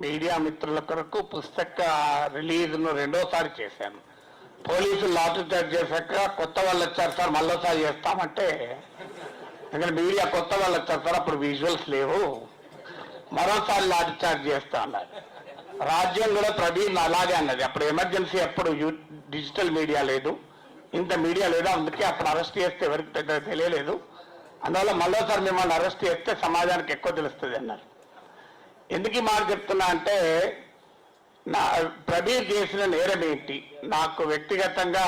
Media మిత్రుల కొరకు పుస్తక రిలీజ్ను రెండోసారి చేశాను. పోలీసులు లాఠీ చార్జ్ చేశాక కొత్త వాళ్ళు వచ్చారు సార్ మళ్ళోసారి చేస్తామంటే. ఎందుకంటే మీడియా కొత్త వాళ్ళు వచ్చారు సార్ అప్పుడు విజువల్స్ లేవు. మరోసారి లాఠీ చార్జ్ చేస్తా అన్నారు. రాజ్యం కూడా ప్రవీణ్ అలాగే అన్నది. అప్పుడు ఎమర్జెన్సీ అప్పుడు డిజిటల్ మీడియా లేదు. ఇంత మీడియా లేదు అందుకే అప్పుడు అరెస్ట్ చేస్తే ఎవరికి పెద్ద తెలియలేదు. అందువల్ల మళ్ళోసారి మిమ్మల్ని అరెస్ట్ చేస్తే సమాజానికి ఎక్కువ తెలుస్తుంది అన్నారు. ఎందుకు ఈ మాట చెప్తున్నా అంటే నా ప్రబీర్ చేసిన నేరం ఏంటి? నాకు వ్యక్తిగతంగా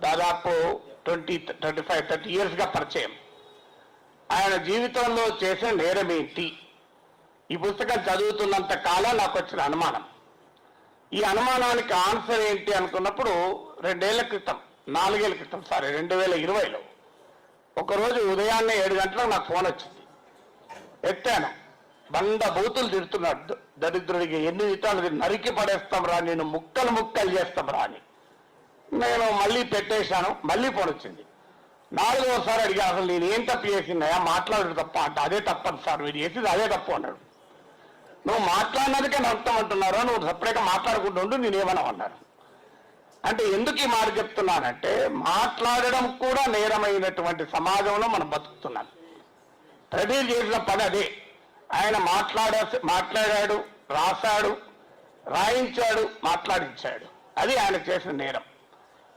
దాదాపు ట్వంటీ ట్వంటీ ఫైవ్ థర్టీ ఇయర్స్గా పరిచయం. ఆయన జీవితంలో చేసిన నేరం ఏంటి? ఈ పుస్తకం చదువుతున్నంత కాలం నాకు వచ్చిన అనుమానం. ఈ అనుమానానికి ఆన్సర్ ఏంటి అనుకున్నప్పుడు రెండేళ్ళ క్రితం నాలుగేళ్ళ క్రితం సారీ రెండు వేల ఇరవైలో. ఒకరోజు ఉదయాన్నే ఏడు గంటలకు నాకు ఫోన్ వచ్చింది. ఎత్తాను. బండ బూతులు తిడుతున్నాడు దరిద్రుడికి ఎన్ని విధాలు నరికి పడేస్తాం రా నేను ముక్కలు ముక్కలు చేస్తాం రా అని. నేను మళ్ళీ పెట్టేశాను మళ్ళీ పొడొచ్చింది వచ్చింది. నాలుగోసారి అడిగా అసలు నేను ఏం తప్పు చేసిందయా మాట్లాడడు తప్ప అంటే అదే తప్పదు సార్ మీరు చేసింది అదే తప్పు అన్నాడు. నువ్వు మాట్లాడినందుకే నష్టం అంటున్నారో నువ్వు సపరేట్గా మాట్లాడుకుంటూ ఉండు నేనేమన్నా అన్నారు అంటే ఎందుకు ఈ మాట చెప్తున్నానంటే మాట్లాడడం కూడా నేరమైనటువంటి సమాజంలో మనం బతుకుతున్నాం. ప్రజలు చేసిన పని అదే. ఆయన మాట్లాడా మాట్లాడాడు రాశాడు రాయించాడు మాట్లాడించాడు. అది ఆయన చేసిన నేరం.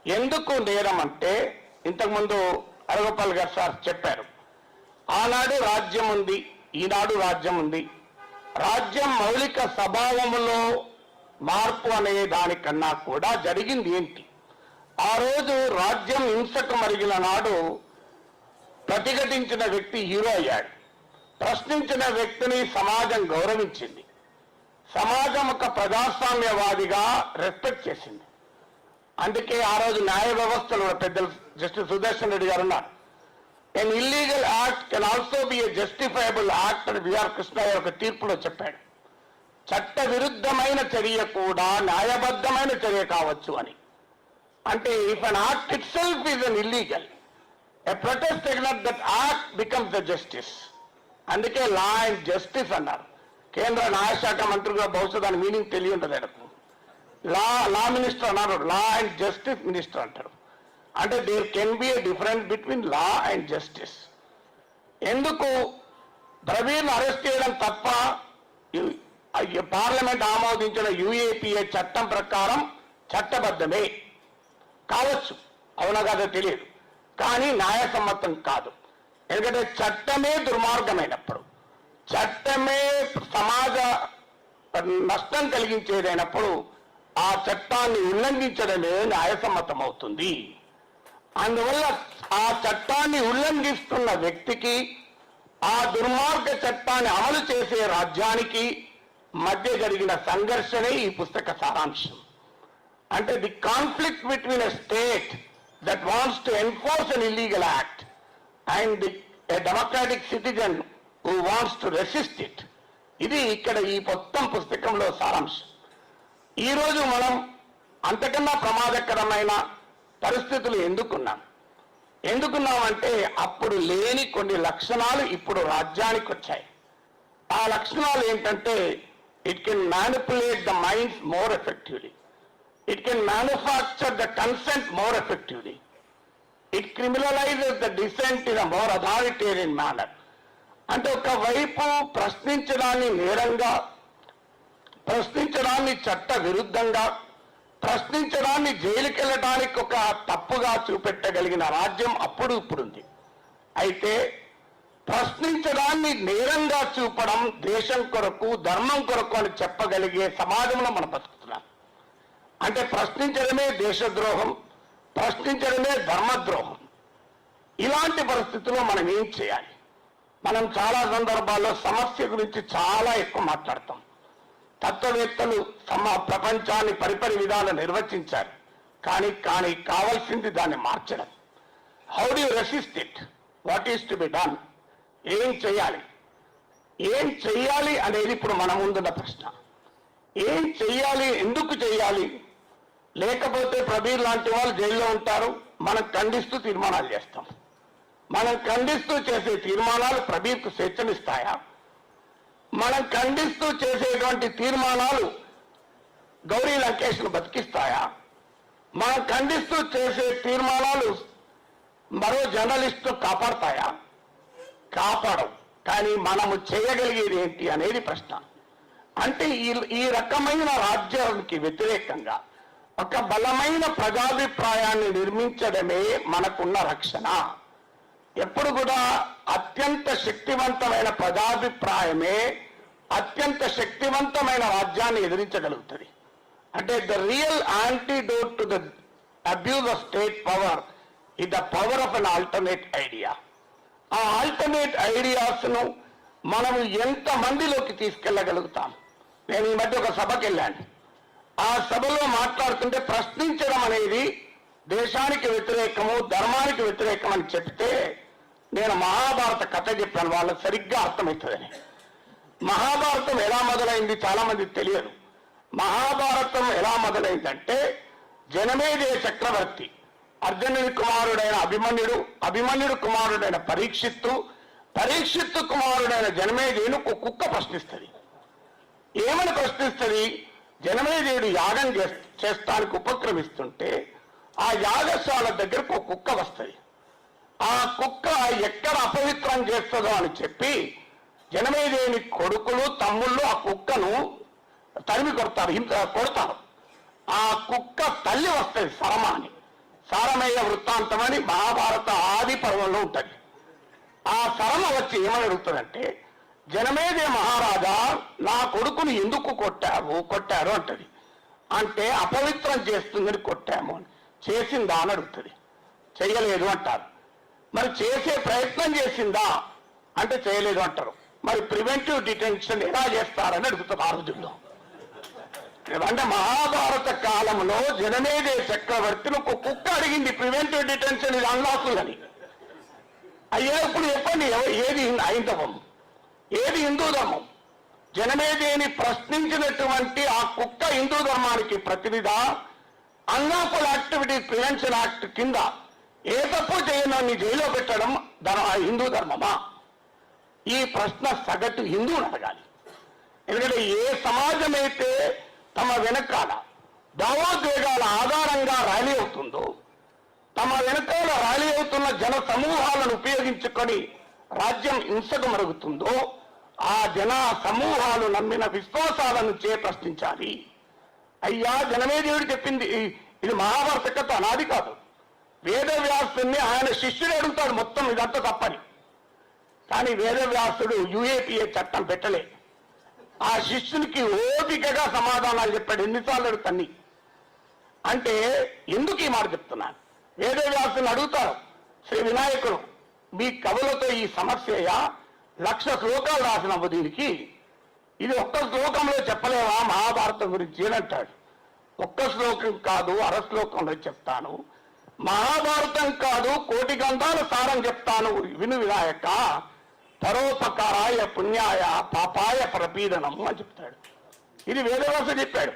ఎందుకు నేరం అంటే ఇంతకుముందు అరగోపాల్ గారు సార్ చెప్పారు ఆనాడు రాజ్యం ఉంది ఈనాడు రాజ్యం ఉంది. రాజ్యం మౌలిక స్వభావములో మార్పు అనే దానికన్నా కూడా జరిగింది ఏంటి? ఆ రోజు రాజ్యం హింసకు మరిగిన నాడు ప్రతిఘటించిన వ్యక్తి హీరో అయ్యాడు. ప్రశ్నించిన వ్యక్తిని సమాజం గౌరవించింది. సమాజం ఒక ప్రజాస్వామ్యవాదిగా రెస్పెక్ట్ చేసింది. అందుకే ఆ రోజు న్యాయ వ్యవస్థలో పెద్దలు జస్టిస్ సుదర్శన్ రెడ్డి గారు ఉన్నారు. An illegal act can also be a justifiable act అని బిఆర్ కృష్ణ ఒక తీర్పులో చెప్పాడు. చట్ట విరుద్ధమైన చర్య కూడా న్యాయబద్ధమైన చర్య కావచ్చు అని. అంటే if an act itself is an illegal a protest against that act becomes the justice అందుకే లా అండ్ జస్టిస్ అన్నారు. కేంద్ర న్యాయశాఖ మంత్రిగా బహుశా దాని మీనింగ్ తెలియ ఉంటుంది ఆయనకు. లా లా మినిస్టర్ అన్నారు. లా అండ్ జస్టిస్ మినిస్టర్ అంటారు. అంటే there can be a difference between law and justice. ఎందుకు? ప్రవీణ్ అరెస్ట్ చేయడం తప్ప పార్లమెంట్ ఆమోదించిన యూఏపీఏ చట్టం ప్రకారం చట్టబద్ధమే. కావచ్చు. అవునా కాదో తెలియదు. కానీ న్యాయసమ్మతం కాదు. ఎందుకంటే చట్టమే దుర్మార్గమైనప్పుడు చట్టమే సమాజ నష్టం కలిగించేదైనప్పుడు ఆ చట్టాన్ని ఉల్లంఘించడమే న్యాయసమ్మతం అవుతుంది అందువల్ల ఆ చట్టాన్ని ఉల్లంఘిస్తున్న వ్యక్తికి ఆ దుర్మార్గ చట్టాన్ని అమలు చేసే రాజ్యానికి మధ్య జరిగిన సంఘర్షణే ఈ పుస్తక సారాంశం. అంటే the conflict between a state that wants to enforce an illegal act. And a democratic citizen who wants to resist it ఇది ఇక్కడ ఈ మొత్తం పుస్తకంలో సారాంశం. ఈరోజు మనం అంతకన్నా ప్రమాదకరమైన పరిస్థితులు ఎందుకున్నాం? ఎందుకున్నామంటే అప్పుడు లేని కొన్ని లక్షణాలు ఇప్పుడు రాజ్యానికి వచ్చాయి. ఆ లక్షణాలు ఏంటంటే it can manipulate the minds more effectively it can manufacture the consent more effectively it criminalises the dissent in a more authoritarian manner అంటే ఒకవైపు ప్రశ్నించడాన్ని నేరంగా ప్రశ్నించడాన్ని చట్ట విరుద్ధంగా ప్రశ్నించడాన్ని జైలుకి వెళ్ళడానికి ఒక తప్పుగా చూపెట్టగలిగిన రాజ్యం అప్పుడు ఇప్పుడుంది. అయితే ప్రశ్నించడాన్ని నేరంగా చూపడం దేశం కొరకు ధర్మం కొరకు అని చెప్పగలిగే సమాజంలో మనం బతుకుతున్నాం. అంటే ప్రశ్నించడమే దేశద్రోహం ప్రశ్నించడమే ధర్మద్రోహం. ఇలాంటి పరిస్థితుల్లో మనం ఏం చేయాలి? మనం చాలా సందర్భాల్లో సమస్య గురించి చాలా ఎక్కువ మాట్లాడతాం. తత్వవేత్తలు సమ ప్రపంచాన్ని పరిపరి విధాలు నిర్వచించారు. కానీ కానీ కావాల్సింది దాన్ని మార్చడం. How do resist it what is to be done ఏం చేయాలి? ఏం చెయ్యాలి అనేది ఇప్పుడు మన ముందున్న ప్రశ్న. ఏం చెయ్యాలి ఎందుకు చెయ్యాలి లేకపోతే ప్రబీర్ లాంటి వాళ్ళు జైల్లో ఉంటారు. మనం ఖండిస్తూ తీర్మానాలు చేస్తాం. మనం ఖండిస్తూ చేసే తీర్మానాలు ప్రబీర్కు స్వేచ్ఛనిస్తాయా? మనం ఖండిస్తూ చేసేటువంటి తీర్మానాలు గౌరీ లంకేష్ను బతికిస్తాయా? మనం ఖండిస్తూ చేసే తీర్మానాలు మరో జర్నలిస్టు కాపాడతాయా? కాపాడవు. కానీ మనము చేయగలిగేది ఏంటి అనేది ప్రశ్న. అంటే ఈ ఈ రకమైన రాజ్యానికి వ్యతిరేకంగా ఒక బలమైన ప్రజాభిప్రాయాన్ని నిర్మించడమే మనకున్న రక్షణ. ఎప్పుడు కూడా అత్యంత శక్తివంతమైన ప్రజాభిప్రాయమే అత్యంత శక్తివంతమైన రాజ్యాన్ని ఎదిరించగలుగుతుంది. అంటే the real antidote to the abuse of state power is the power of an alternate idea ఆ ఆల్టర్నేట్ ఐడియాస్ను మనం ఎంత మందిలోకి తీసుకెళ్ళగలుగుతాం? నేను ఈ మధ్య ఒక సభకి వెళ్ళాను ఆ సభలో మాట్లాడుతుంటే ప్రశ్నించడం అనేది దేశానికి వ్యతిరేకము ధర్మానికి వ్యతిరేకం అని చెప్తే నేను మహాభారత కథ చెప్పాను వాళ్ళకి సరిగ్గా అర్థమవుతుందని. మహాభారతం ఎలా మొదలైంది చాలా మందికి తెలియదు. మహాభారతం ఎలా మొదలైందంటే జనమేదే చక్రవర్తి. అర్జునుడి కుమారుడైన అభిమన్యుడు అభిమన్యుడు కుమారుడైన పరీక్షిత్తు పరీక్షిత్తు కుమారుడైన జనమేదేను ఒక కుక్క ప్రశ్నిస్తుంది. ఏమని ప్రశ్నిస్తుంది? జనమేజయుడు యాగం చేస్తానికి ఉపక్రమిస్తుంటే ఆ యాగశాల దగ్గరకు ఒక కుక్క వస్తుంది ఆ కుక్క ఎక్కడ అపవిత్రం చేస్తుందో అని చెప్పి జనమేజయుని కొడుకులు తమ్ముళ్ళు ఆ కుక్కను తరిమి కొడతారు హింస- కొడతారు. ఆ కుక్క తల్లి వస్తుంది సరమ అని. సారమయ్య వృత్తాంతం అని మహాభారత ఆది పర్వంలో ఉంటుంది. ఆ సరమ వచ్చి ఏమని అడుగుతుందంటే జనమేదే మహారాజా నా కొడుకుని ఎందుకు కొట్టావు? కొట్టారు అంటది. అంటే అపవిత్రం చేస్తుందని కొట్టాము అని. చేసిందా అని అడుగుతుంది. చేయలేదు అంటారు. మరి చేసే ప్రయత్నం చేసిందా? అంటే చేయలేదు అంటారు. మరి ప్రివెంటివ్ డిటెన్షన్ ఎలా చేస్తారని అడుగుతారు ఆ రోజుల్లో. అంటే మహాభారత కాలంలో జనమేదే చక్రవర్తిని ఒక కుక్క అడిగింది ప్రివెంటివ్ డిటెన్షన్ ఇది అన్లాసులని అయ్యేప్పుడు చెప్పండి ఏది అయిందవం ఏది హిందూ ధర్మం? జనమేదేని ప్రశ్నించినటువంటి ఆ కుక్క హిందూ ధర్మానికి ప్రతినిధా? అన్లాఫుల్ యాక్టివిటీ ప్రివెన్షన్ యాక్ట్ కింద ఏ తప్పు చేయనని జైల్లో పెట్టడం ధర్మ హిందూ ధర్మమా? ఈ ప్రశ్న సగటు హిందువుని అడగాలి. ఎందుకంటే ఏ సమాజం అయితే తమ వెనకాల భావోద్వేగాల ఆధారంగా ర్యాలీ అవుతుందో తమ వెనకాల ర్యాలీ అవుతున్న జన సమూహాలను ఉపయోగించుకొని రాజ్యం హింసకు మరుగుతుందో ఆ జన సమూహాలు నమ్మిన విశ్వాసాలను చే ప్రశ్నించాలి. అయ్యా జనమేదేవుడు చెప్పింది. ఇది మహాభారత కథ నాది కాదు. వేదవ్యాసుని ఆయన శిష్యుడు అడుగుతాడు మొత్తం ఇదంతా తప్పని. కానీ వేదవ్యాసుడు యుఏపిఏ చట్టం పెట్టలే. ఆ శిష్యునికి ఓపికగా సమాధానాలు చెప్పాడు. ఎన్నిసార్లు అడుగుతాన్ని? అంటే ఎందుకు ఈ మాట చెప్తున్నాను వేదవ్యాసుని అడుగుతారు. శ్రీ వినాయకుడు మీ కవులతో ఈ సమస్యయా? లక్ష శ్లోకాలు రాసినవ్వు దీనికి. ఇది ఒక్క శ్లోకంలో చెప్పలేవా? మహాభారతం గురించి అని అంటాడు ఒక్క శ్లోకం కాదు అర శ్లోకంలో చెప్తాను. మహాభారతం కాదు కోటి గంధాల సారం చెప్తాను విను వినాయక. పరోపకారాయ పుణ్యాయ పాపాయ ప్రపీడనము అని చెప్తాడు. ఇది వేదవ్యాస చెప్పాడు.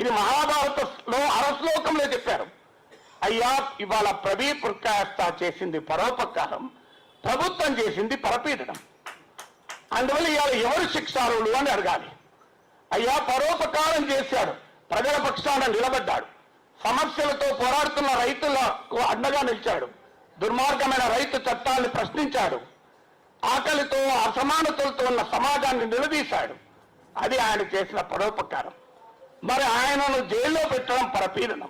ఇది మహాభారతంలో అర శ్లోకంలో చెప్పారు. అయ్యా ఇవాళ ప్రవీ పుర్కాయస్త చేసింది పరోపకారం ప్రభుత్వం చేసింది పరపీడనం. అందువల్ల ఇవాళ ఎవరు శిక్షారులు అని అడగాలి. అయ్యా పరోపకారం చేశాడు. ప్రజల పక్షాన నిలబడ్డాడు. సమస్యలతో పోరాడుతున్న రైతులకు అండగా నిలిచాడు. దుర్మార్గమైన రైతు చట్టాన్ని ప్రశ్నించాడు. ఆకలితో అసమానతలతో ఉన్న సమాజాన్ని నిలదీశాడు. అది ఆయన చేసిన పరోపకారం. మరి ఆయనను జైల్లో పెట్టడం పరపీడనం.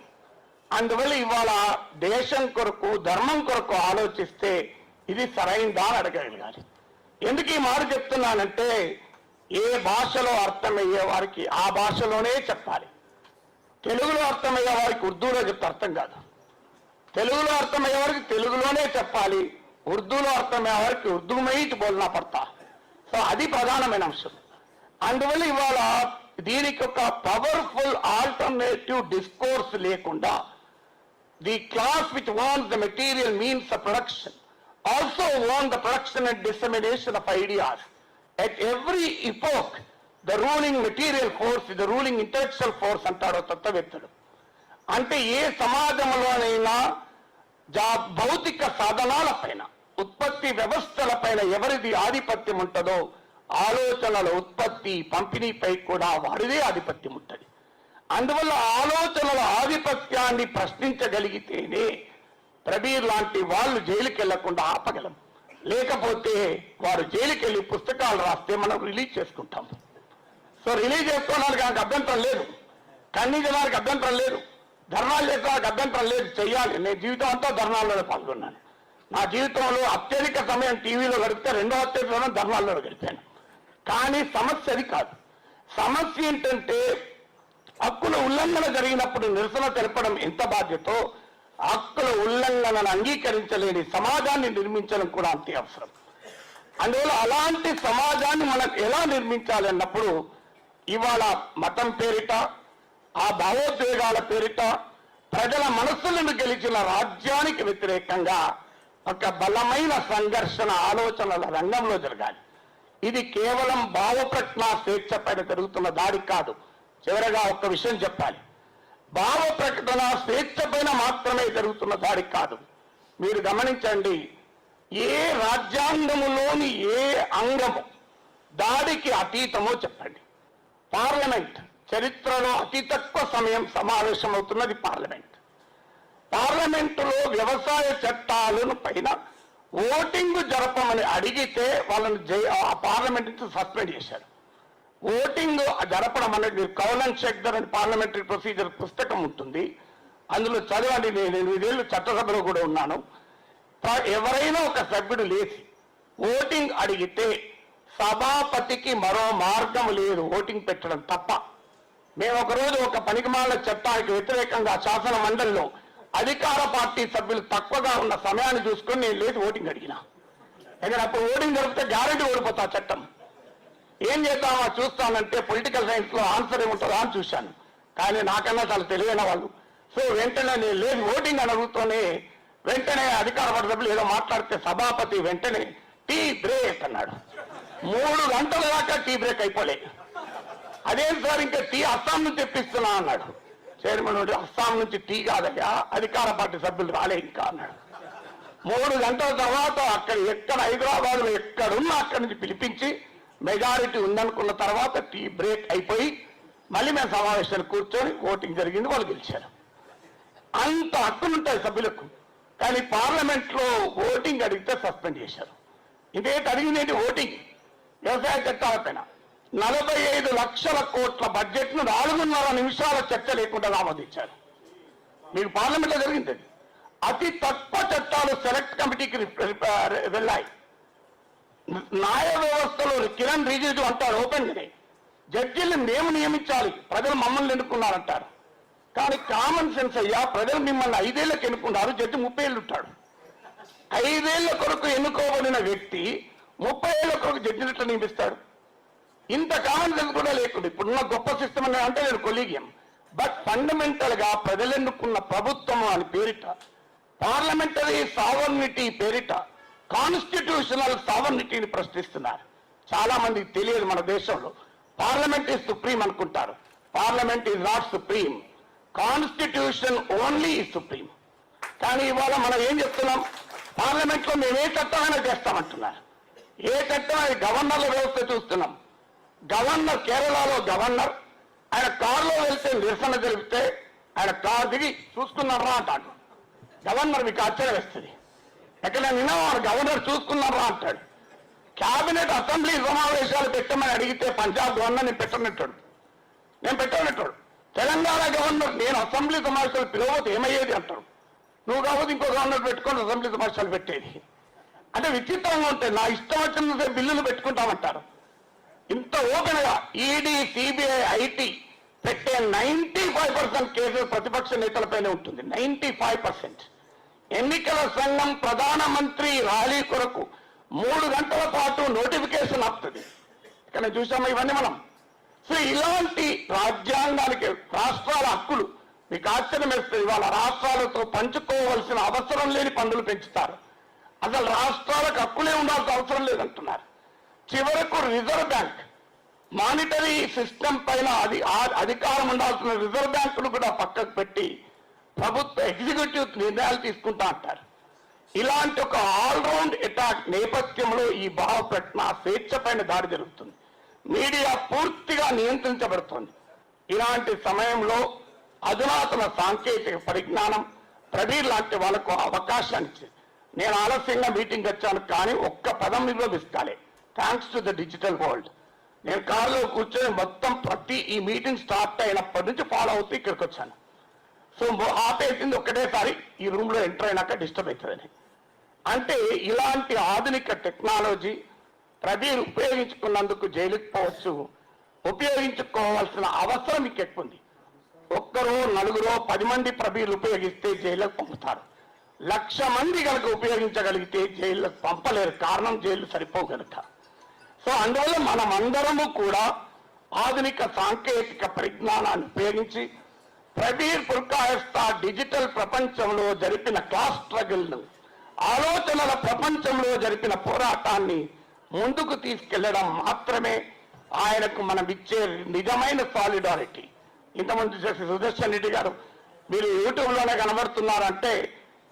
అందువల్ల ఇవాళ దేశం కొరకు ధర్మం కొరకు ఆలోచిస్తే ఇది సరైందా అని అడగగలగాలి. ఎందుకు ఈ మాట చెప్తున్నానంటే ఏ భాషలో అర్థమయ్యే వారికి ఆ భాషలోనే చెప్పాలి. తెలుగులో అర్థమయ్యే వారికి ఉర్దూలో చెప్తే అర్థం కాదు. తెలుగులో అర్థమయ్యే వారికి తెలుగులోనే చెప్పాలి. ఉర్దూలో అర్థమయ్యే వారికి ఉర్దూ మెయిట్ బోల్నా పడతా. సో అది ప్రధానమైన అంశం. అందువల్ల ఇవాళ దీనికి ఒక పవర్ఫుల్ ఆల్టర్నేటివ్ డిస్కోర్స్ లేకుండా the class which owns the material means the production also own the production and dissemination of ideas at every epoch the ruling material force the ruling intellectual force అంటాడు తత్వవేత్తడు. అంటే ఏ సమాజంలోనైనా జా భౌతిక సాధనాలపైన ఉత్పత్తి వ్యవస్థలపైన ఎవరిది ఆధిపత్యం ఉంటుందో ఆలోచనల ఉత్పత్తి పంపిణీపై కూడా వారిదే ఆధిపత్యం ఉంటుంది. అందువల్ల ఆలోచనల ఆధిపత్యాన్ని ప్రశ్నించగలిగితేనే ప్రబీర్ లాంటి వాళ్ళు జైలుకి వెళ్ళకుండా ఆపగలం. లేకపోతే వారు జైలుకి వెళ్ళి పుస్తకాలు రాస్తే మనం రిలీజ్ చేసుకుంటాం. సో రిలీజ్ చేసుకోవడానికి నాకు అభ్యంతరం లేదు. ఖండించడానికి అభ్యంతరం లేదు. ధర్నాలు చేసుకోవడానికి అభ్యంతరం లేదు. చెయ్యాలి. నేను జీవితం అంతా ధర్నాల్లోనే పాల్గొన్నాను. నా జీవితంలో అత్యధిక సమయం టీవీలో గడిపితే రెండో అత్యధిక సమయం ధర్నాల్లో గడిపాను. కానీ సమస్య అది కాదు. సమస్య ఏంటంటే హక్కుల ఉల్లంఘన జరిగినప్పుడు నిరసన తెలపడం ఎంత బాధ్యతో హక్కుల ఉల్లంఘనను అంగీకరించలేని సమాజాన్ని నిర్మించడం కూడా అంతే అవసరం. అందువల్ల అలాంటి సమాజాన్ని మనం ఎలా నిర్మించాలి అన్నప్పుడు ఇవాళ మతం పేరిట ఆ భావోద్వేగాల పేరిట ప్రజల మనస్సులను గెలిచిన రాజ్యానికి వ్యతిరేకంగా ఒక బలమైన సంఘర్షణ ఆలోచనల రంగంలో జరగాలి. ఇది కేవలం భావప్రజ్ఞ స్వేచ్ఛ పైన జరుగుతున్న దాడి కాదు. చివరగా ఒక విషయం చెప్పాలి. భావ ప్రకటన స్వేచ్ఛ పైన మాత్రమే జరుగుతున్న దాడి కాదు. మీరు గమనించండి ఏ రాజ్యాంగములోని ఏ అంగము దాడికి అతీతమో చెప్పండి. పార్లమెంట్ చరిత్రలో అతి తక్కువ సమయం సమావేశమవుతున్నది పార్లమెంట్. పార్లమెంటులో వ్యవసాయ చట్టాలను పైన ఓటింగ్ జరపమని అడిగితే వాళ్ళని జై ఆ పార్లమెంట్ నుంచి సస్పెండ్ చేశారు. ఓటింగ్ జరపడం అనేది మీరు కౌలన్ షెక్దర్ అని పార్లమెంటరీ ప్రొసీజర్ పుస్తకం ఉంటుంది. అందులో చదవండి నేను ఎనిమిదేళ్ళు చట్టసభలో కూడా ఉన్నాను. ఎవరైనా ఒక సభ్యుడు లేచి ఓటింగ్ అడిగితే సభాపతికి మరో మార్గం లేదు ఓటింగ్ పెట్టడం తప్ప. మేము ఒకరోజు ఒక పనికిమాల చట్టానికి వ్యతిరేకంగా శాసన మండలిలో అధికార పార్టీ సభ్యులు తక్కువగా ఉన్న సమయాన్ని చూసుకొని నేను లేచి ఓటింగ్ అడిగిన. ఎందుకంటే అప్పుడు ఓటింగ్ జరిపితే గ్యారెంటీ ఓడిపోతా ఆ చట్టం. ఏం చేద్దామా చూస్తానంటే పొలిటికల్ సైన్స్లో ఆన్సర్ ఏముంటుందా అని చూశాను. కానీ నాకన్నా చాలా తెలివైన వాళ్ళు. సో వెంటనే నేను లేదు ఓటింగ్ అని అడుగుతూనే వెంటనే అధికార పక్ష సభ్యులు ఏదో మాట్లాడితే సభాపతి వెంటనే టీ బ్రేక్ అన్నాడు. మూడు గంటల దాకా టీ బ్రేక్ అయిపోలే. అదేం సార్ ఇంకా టీ అస్సాం నుంచి తెప్పిస్తున్నా అన్నాడు. చైర్మన్ అస్సాం నుంచి టీ కాదయ్యా అధికార పార్టీ సభ్యులు రాలే ఇంకా అన్నాడు. మూడు గంటల తర్వాత అక్కడ ఎక్కడ హైదరాబాద్లో ఎక్కడున్నా అక్కడి నుంచి పిలిపించి మెజారిటీ ఉందనుకున్న తర్వాత టీ బ్రేక్ అయిపోయి మళ్ళీ మేము సమావేశానికి కూర్చొని ఓటింగ్ జరిగింది వాళ్ళు గెలిచారు. అంత హక్కులుంటాయి సభ్యులకు. కానీ పార్లమెంట్లో ఓటింగ్ అడిగితే సస్పెండ్ చేశారు. ఇదేంటి అడిగినది ఓటింగ్. వ్యవసాయ చట్టాల పైన నలభై ఐదు లక్షల కోట్ల బడ్జెట్ను నాలుగున్నర నిమిషాల చర్చ లేకుండా ఆమోదించారు. మీకు పార్లమెంట్లో జరిగింది అది. అతి తక్కువ చట్టాలు సెలెక్ట్ కమిటీకి వెళ్ళాయి. న్యాయ వ్యవస్థలో కిరణ్ రిజిజు అంటారు ఓపెన్ జడ్జీలను మేము నియమించాలి ప్రజలు మమ్మల్ని ఎన్నుకున్నారంటారు. కానీ కామన్ సెన్స్ అయ్యా ప్రజలు మిమ్మల్ని ఐదేళ్ళకు ఎన్నుకున్నారు జడ్జి ముప్పై ఏళ్ళు ఉంటాడు. ఐదేళ్ళ కొరకు ఎన్నుకోబడిన వ్యక్తి ముప్పై ఏళ్ళ కొరకు జడ్జిని నియమిస్తాడు. ఇంత కామన్ సెన్స్ కూడా లేకుండా ఇప్పుడున్న గొప్ప సిస్టమ్ అని అంటే నేను కొలీగియం బట్ ఫండమెంటల్గా ప్రజలు ఎన్నుకున్న ప్రభుత్వం అని పేరిట పార్లమెంటరీ సావర్నిటీ పేరిట కాన్స్టిట్యూషనల్ సావర్నిటీని ప్రశ్నిస్తున్నారు. చాలా మందికి తెలియదు మన దేశంలో. పార్లమెంట్ ఈజ్ సుప్రీం అనుకుంటారు. Parliament is not supreme. Constitution only is supreme. కానీ ఇవాళ మనం ఏం చెప్తున్నాం? పార్లమెంట్లో మేము ఏ చట్టమైనా చేస్తామంటున్నారు. ఏ చట్టం అది గవర్నర్ల వ్యవస్థ చూస్తున్నాం. గవర్నర్ కేరళలో గవర్నర్ ఆయన కారులో వెళ్తే నిరసన జరిపితే ఆయన కారు దిగి చూసుకున్నారా అంటాడు. గవర్నర్ మీకు ఆశ్చర్యం వేస్తుంది ఎక్కడ నిన్న వాడు గవర్నర్ చూసుకున్నారా అంటాడు. క్యాబినెట్ అసెంబ్లీ సమావేశాలు పెట్టమని అడిగితే పంజాబ్ గవర్నర్ నేను పెట్టనట్టాడు. నేను పెట్టనట్టాడు. తెలంగాణ గవర్నర్ నేను అసెంబ్లీ సమావేశాలు పిలవతే ఏమయ్యేది అంటాడు నువ్వు కాకపోతే ఇంకో గవర్నర్ పెట్టుకొని అసెంబ్లీ సమావేశాలు పెట్టేది. అంటే విచిత్రంగా ఉంటాయి నా ఇష్టం వచ్చిన బిల్లులు పెట్టుకుంటామంటారు. ఇంత ఓపెన్గా ఈడీ సిబిఐ ఐటీ పెట్టే నైన్టీ ఫైవ్ పర్సెంట్ కేసులు ప్రతిపక్ష నేతలపైనే ఉంటుంది. నైంటీ ఫైవ్ పర్సెంట్ ఎన్నికల సంఘం ప్రధానమంత్రి ర్యాలీ కొరకు మూడు గంటల పాటు నోటిఫికేషన్ వస్తుంది ఇక్కడ చూసాము ఇవన్నీ మనం? సో ఇలాంటి రాజ్యాంగానికి రాష్ట్రాల హక్కులు మీకు ఆశ్చర్యం వేస్తుంది. ఇవాళ రాష్ట్రాలతో పంచుకోవలసిన అవసరం లేని పనులు పెంచుతారు. అసలు రాష్ట్రాలకు హక్కులే ఉండాల్సిన అవసరం లేదంటున్నారు. చివరకు రిజర్వ్ బ్యాంక్ మానిటరీ సిస్టమ్ పైన అది ఆ- అధికారం ఉండాల్సిన రిజర్వ్ బ్యాంకును కూడా పక్కకు పెట్టి ప్రభుత్వ ఎగ్జిక్యూటివ్ నిర్ణయాలు తీసుకుంటా అంటారు. ఇలాంటి ఒక ఆల్రౌండ్ అటాక్ నేపథ్యంలో ఈ భావ ప్రకటన స్వేచ్ఛ పైన దాడి జరుగుతుంది. మీడియా పూర్తిగా నియంత్రించబడుతోంది. ఇలాంటి సమయంలో అధునాతన సాంకేతిక పరిజ్ఞానం ప్రవీర్ లాంటి వాళ్ళకు అవకాశాన్ని ఇచ్చింది. నేను ఆలస్యంగా మీటింగ్ వచ్చాను కానీ ఒక్క పదం నిరోధిస్తాలే thanks to the digital world నేను కారులో కూర్చొని మొత్తం ప్రతి ఈ మీటింగ్ స్టార్ట్ అయినప్పటి నుంచి ఫాలో అవుతూ ఇక్కడికి వచ్చాను. సో ఆపేసింది ఒకటేసారి ఈ రూమ్లో ఎంటర్ అయినాక డిస్టర్బ్ అవుతుందని అంటే ఇలాంటి ఆధునిక టెక్నాలజీ ప్రవీణ్ ఉపయోగించుకున్నందుకు జైలుకి పోవచ్చు ఉపయోగించుకోవాల్సిన అవసరం మీకు ఎక్కువ ఉంది ఒక్కరో నలుగురో పది మంది ప్రభీలు ఉపయోగిస్తే జైలుకు పంపుతారు. లక్ష మంది కనుక ఉపయోగించగలిగితే జైళ్ళకు పంపలేరు కారణం జైలు సరిపోవు కనుక సో అందువల్ల మనమందరము కూడా ఆధునిక సాంకేతిక పరిజ్ఞానాన్ని ఉపయోగించి ప్రవీర్ పుల్కాయస్తా డిజిటల్ ప్రపంచంలో జరిపిన క్లాస్ స్ట్రగుల్ను ఆలోచనల ప్రపంచంలో జరిపిన పోరాటాన్ని ముందుకు తీసుకెళ్ళడం మాత్రమే ఆయనకు మనం ఇచ్చే నిజమైన సాలిడారిటీ. ఇంతకుముందు చేసి సుదర్శన్ రెడ్డి గారు మీరు యూట్యూబ్లోనే కనబడుతున్నారంటే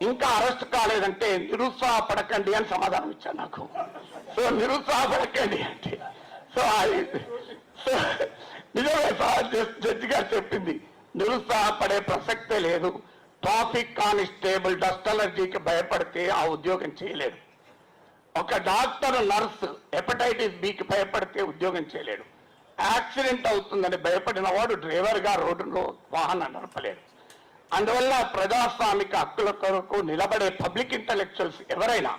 ఇంకా అరెస్ట్ కాలేదంటే నిరుత్సాహపడకండి అని సమాధానం ఇచ్చాను నాకు. సో నిరుత్సాహపడకండి అంటే సో సో నిజమే జడ్జి గారు చెప్పింది. నిరుత్సాహపడే ప్రసక్తే లేదు. ట్రాఫిక్ కానిస్టేబుల్ డస్ట్ అలర్జీకి భయపడితే ఆ ఉద్యోగం చేయలేడు. ఒక డాక్టర్ నర్సు హెపటైటిస్ బికి భయపడితే ఉద్యోగం చేయలేడు. యాక్సిడెంట్ అవుతుందని భయపడిన వాడు డ్రైవర్గా రోడ్డులో వాహనం నడపలేడు. అందువల్ల ప్రజాస్వామిక హక్కుల కొరకు నిలబడే పబ్లిక్ ఇంటలెక్చువల్స్ ఎవరైనా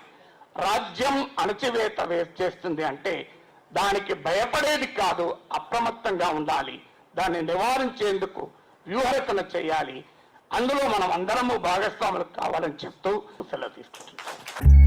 రాజ్యం అణచివేత వే- చేస్తుంది అంటే దానికి భయపడేది కాదు అప్రమత్తంగా ఉండాలి. దాన్ని నివారించేందుకు వ్యూహరచన చేయాలి. అందులో మనం అందరము భాగస్వాములు కావాలని చెప్తూ సెలవు తీసుకుంటున్నాం.